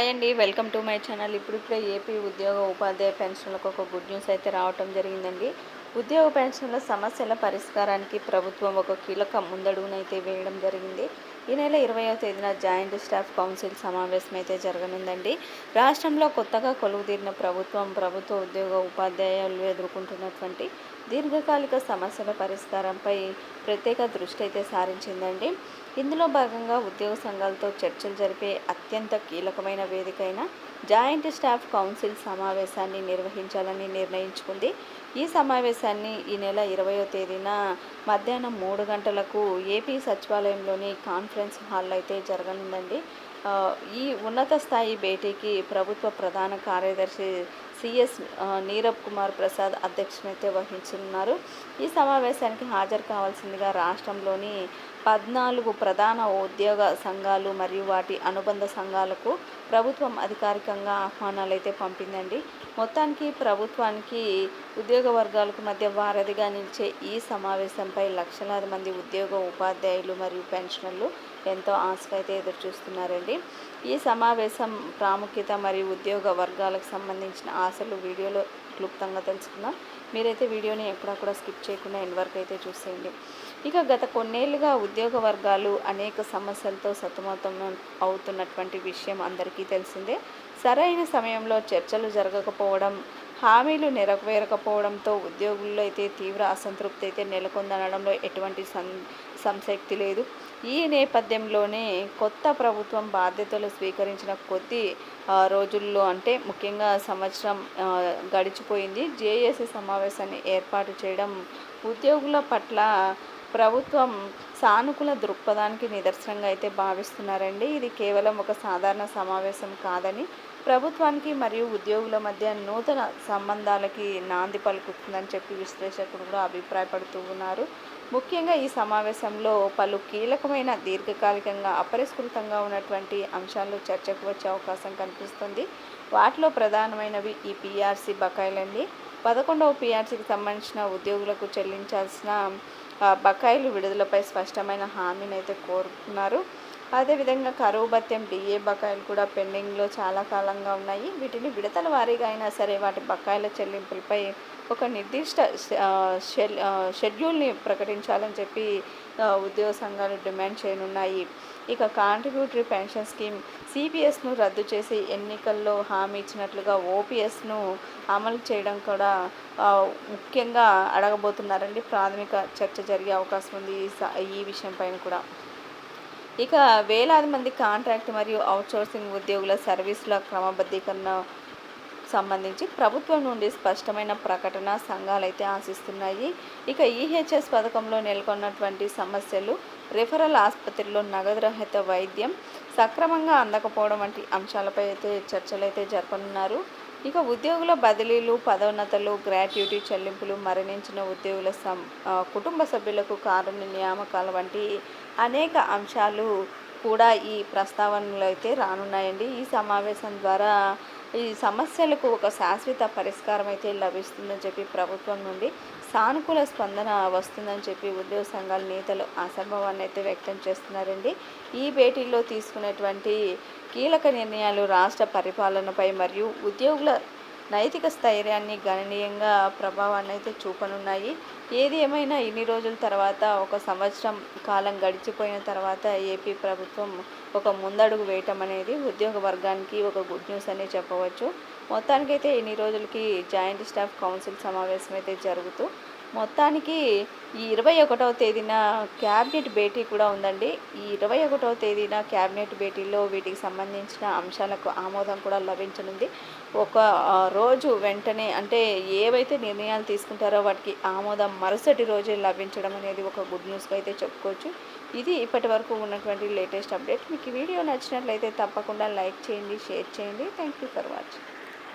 Hi అండి welcome to my channel. ఇప్పుడిప్పుడే AP ఉద్యోగ ఉపాధ్యాయ పెన్షన్లకు ఒక గుడ్ న్యూస్ అయితే రావటం జరిగిందండి. ఉద్యోగ పెన్షన్ల సమస్యల పరిష్కారానికి ప్రభుత్వం ఒక కీలక ముందడుగునైతే వేయడం జరిగింది. ఈ నెల ఇరవయో తేదీన జాయింట్ స్టాఫ్ కౌన్సిల్ సమావేశం అయితే జరగనుందండి. రాష్ట్రంలో కొత్తగా కొలువుదీరిన ప్రభుత్వం ప్రభుత్వ ఉద్యోగ ఉపాధ్యాయులు ఎదుర్కొంటున్నటువంటి దీర్ఘకాలిక సమస్యల పరిష్కారంపై ప్రత్యేక దృష్టి అయితే సారించిందండి. ఇందులో భాగంగా ఉద్యోగ సంఘాలతో చర్చలు జరిపే అత్యంత కీలకమైన వేదిక అయిన జాయింట్ స్టాఫ్ కౌన్సిల్ సమావేశాన్ని నిర్వహించాలని నిర్ణయించుకుంది. ఈ సమావేశాన్ని ఈ నెల ఇరవయో తేదీన మధ్యాహ్నం మూడు గంటలకు ఏపీ సచివాలయంలోని కాన్ఫరెన్స్ హాల్లో అయితే జరగనుందండి. ఈ ఉన్నత స్థాయి భేటీకి ప్రభుత్వ ప్రధాన కార్యదర్శి సిఎస్ నీరబ్ కుమార్ ప్రసాద్ అధ్యక్షనైతే వహించనున్నారు. ఈ సమావేశానికి హాజరు కావాల్సిందిగా రాష్ట్రంలోని పద్నాలుగు ప్రధాన ఉద్యోగ సంఘాలు మరియు వాటి అనుబంధ సంఘాలకు ప్రభుత్వం అధికారికంగా ఆహ్వానాలు అయితే పంపిందండి. మొత్తానికి ప్రభుత్వానికి ఉద్యోగ వర్గాలకు మధ్య వారధిగా నిలిచే ఈ సమావేశంపై లక్షలాది మంది ఉద్యోగ ఉపాధ్యాయులు మరియు పెన్షనర్లు ఎంతో ఆశగా అయితే ఎదురు చూస్తున్నారండి ఈ సమావేశం ప్రాముఖ్యత మరియు ఉద్యోగ వర్గాలకు సంబంధించిన ఆశలు వీడియోలో క్లుప్తంగా తెలుసుకుందాం. మీరైతే వీడియోని ఎక్కడా కూడా స్కిప్ చేయకుండా ఎండ్ వరకు అయితే చూసేయండి. ఇక గత కొన్నేళ్ళుగా ఉద్యోగ వర్గాలు అనేక సమస్యలతో సతమతం అవుతున్నటువంటి విషయం అందరికీ తెలిసిందే. సరైన సమయంలో చర్చలు జరగకపోవడం హామీలు నెరవేరకపోవడంతో ఉద్యోగుల్లో అయితే తీవ్ర అసంతృప్తి అయితే నెలకొందనడంలో ఎటువంటి సం సంశక్తి లేదు. ఈ నేపథ్యంలోనే కొత్త ప్రభుత్వం బాధ్యతలు స్వీకరించిన కొద్ది రోజుల్లో అంటే ముఖ్యంగా సంవత్సరం గడిచిపోయింది. జేఏసీ సమావేశాన్ని ఏర్పాటు చేయడం ఉద్యోగుల పట్ల ప్రభుత్వం సానుకూల దృక్పథానికి నిదర్శనంగా అయితే భావిస్తున్నారండి. ఇది కేవలం ఒక సాధారణ సమావేశం కాదని ప్రభుత్వానికి మరియు ఉద్యోగుల మధ్య నూతన సంబంధాలకి నాంది పలుకుతుందని చెప్పి విశ్లేషకులు కూడా అభిప్రాయపడుతూ ఉన్నారు. ముఖ్యంగా ఈ సమావేశంలో పలు కీలకమైన దీర్ఘకాలికంగా అపరిష్కృతంగా ఉన్నటువంటి అంశాలు చర్చకు వచ్చే అవకాశం కనిపిస్తుంది. వాటిలో ప్రధానమైనవి ఈ పీఆర్సీ బకాయిలండి. పదకొండవ పీఆర్సీకి సంబంధించిన ఉద్యోగులకు చెల్లించాల్సిన బకాయిలు విడుదలపై స్పష్టమైన హామీని అయితే కోరుతున్నారు. అదేవిధంగా కరువు భత్యం డిఏ బకాయిలు కూడా పెండింగ్లో చాలా కాలంగా ఉన్నాయి. వీటిని విడతల వారీగా అయినా సరే వాటి బకాయిల చెల్లింపులపై ఒక నిర్దిష్ట షెడ్యూల్ని ప్రకటించాలని చెప్పి ఉద్యోగ సంఘాలు డిమాండ్ చేయనున్నాయి. ఇక కాంట్రిబ్యూటరీ పెన్షన్ స్కీమ్ సిపిఎస్ను రద్దు చేసి ఎన్నికల్లో హామీ ఇచ్చినట్లుగా ఓపీఎస్ను అమలు చేయడం కూడా ముఖ్యంగా అడగబోతున్నారండి. ప్రాథమిక చర్చ జరిగే అవకాశం ఉంది ఈ విషయం పైన కూడా. ఇక వేలాది మంది కాంట్రాక్ట్ మరియు అవుట్సోర్సింగ్ ఉద్యోగుల సర్వీసుల క్రమబద్ధీకరణ సంబంధించి ప్రభుత్వం నుండి స్పష్టమైన ప్రకటన సంఘాలు అయితే ఆశిస్తున్నాయి. ఇక ఈహెచ్ఎస్ పథకంలో నెలకొన్నటువంటి సమస్యలు రిఫరల్ ఆసుపత్రిలో నగదు రహిత వైద్యం సక్రమంగా అందకపోవడం వంటి అంశాలపై అయితే చర్చలు అయితే జరపనున్నారు. ఇక ఉద్యోగుల బదిలీలు పదోన్నతలు గ్రాట్యుటీ చెల్లింపులు మరణించిన ఉద్యోగుల సం కుటుంబ సభ్యులకు కారుణ్య నియామకాల వంటి అనేక అంశాలు కూడా ఈ ప్రస్తావనలు అయితే రానున్నాయండి. ఈ సమావేశం ద్వారా ఈ సమస్యలకు ఒక శాశ్వత పరిష్కారం అయితే లభిస్తుందని చెప్పి ప్రభుత్వం నుండి సానుకూల స్పందన వస్తుందని చెప్పి ఉద్యోగ సంఘాల నేతలు అసంభవాన్ని అయితే వ్యక్తం చేస్తున్నారండి. ఈ భేటీలో తీసుకునేటువంటి కీలక నిర్ణయాలు రాష్ట్ర పరిపాలనపై మరియు ఉద్యోగుల నైతిక స్థైర్యాన్ని గణనీయంగా ప్రభావాన్ని అయితే చూపనున్నాయి. ఏది ఏమైనా ఇన్ని రోజుల తర్వాత ఒక సంవత్సరం కాలం గడిచిపోయిన తర్వాత ఏపీ ప్రభుత్వం ఒక ముందడుగు వేయటం అనేది ఉద్యోగ వర్గానికి ఒక గుడ్ న్యూస్ అనే చెప్పవచ్చు. మొత్తానికైతే ఇన్ని రోజులకి జాయింట్ స్టాఫ్ కౌన్సిల్ సమావేశం అయితే జరుగుతూ మొత్తానికి ఈ ఇరవై ఒకటవ తేదీన క్యాబినెట్ భేటీ కూడా ఉందండి. ఈ ఇరవై ఒకటవ తేదీన క్యాబినెట్ భేటీలో వీటికి సంబంధించిన అంశాలకు ఆమోదం కూడా లభించనుంది. ఒక రోజు వెంటనే అంటే ఏవైతే నిర్ణయాలు తీసుకుంటారో వాటికి ఆమోదం మరుసటి రోజే లభించడం అనేది ఒక గుడ్ న్యూస్గా అయితే చెప్పుకోవచ్చు. ఇది ఇప్పటి వరకు ఉన్నటువంటి లేటెస్ట్ అప్డేట్. మీకు వీడియో నచ్చినట్లయితే తప్పకుండా లైక్ చేయండి షేర్ చేయండి. Thank you for watching.